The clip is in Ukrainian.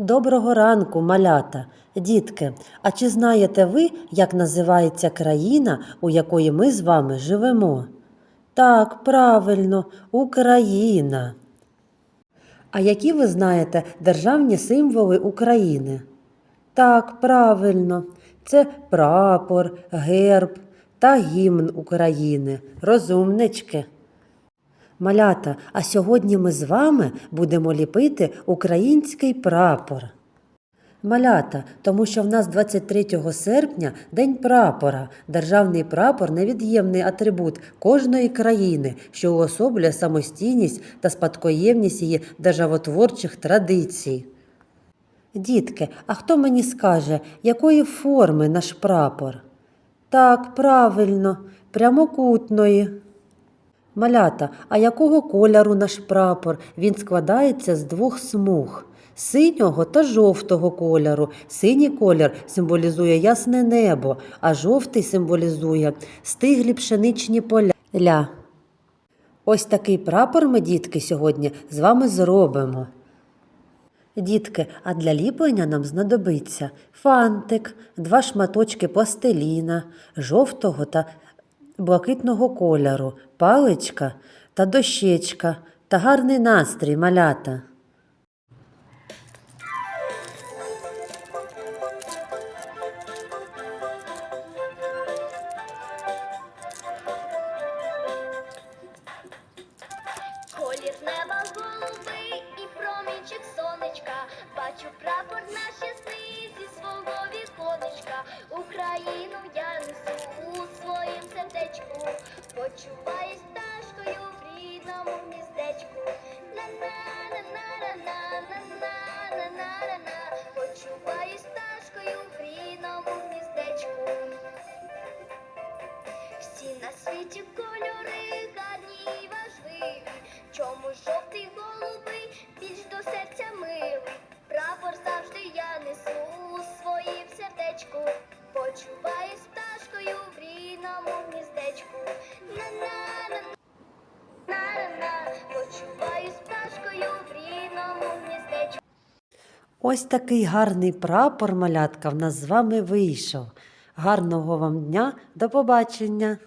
Доброго ранку, малята, дітки. А чи знаєте ви, як називається країна, у якої ми з вами живемо? Так, правильно, Україна. А які ви знаєте державні символи України? Так, правильно, це прапор, герб та гімн України. Розумнички. Малята, а сьогодні ми з вами будемо ліпити український прапор. Малята, тому що в нас 23 серпня День прапора. Державний прапор невід'ємний атрибут кожної країни, що уособлює самостійність та спадкоємність її державотворчих традицій. Дітки, а хто мені скаже, якої форми наш прапор? Так, правильно, прямокутної. Малята, а якого кольору наш прапор? Він складається з двох смуг синього та жовтого кольору. Синій колір символізує ясне небо, а жовтий символізує стиглі пшеничні поля. Ось такий прапор ми, дітки, сьогодні з вами зробимо. Дітки, а для ліплення нам знадобиться фантик, два шматочки пластиліна, жовтого та блакитного кольору, паличка та дощечка та гарний настрій малята. Колір неба голубий і промінчик сонечка. Бачу прапор наш ясний зі свого віконечка. Україну я сердечку. Почуваюсь пташкою в рідному гніздечку. На-на-на-на-на-на-на-на-на-на. Почуваюсь пташкою в рідному гніздечку. Всі на світі кольори гарні й важливі. Чому жовтий голубий Ось такий гарний прапор, малятка, в нас з вами вийшов. Гарного вам дня, до побачення!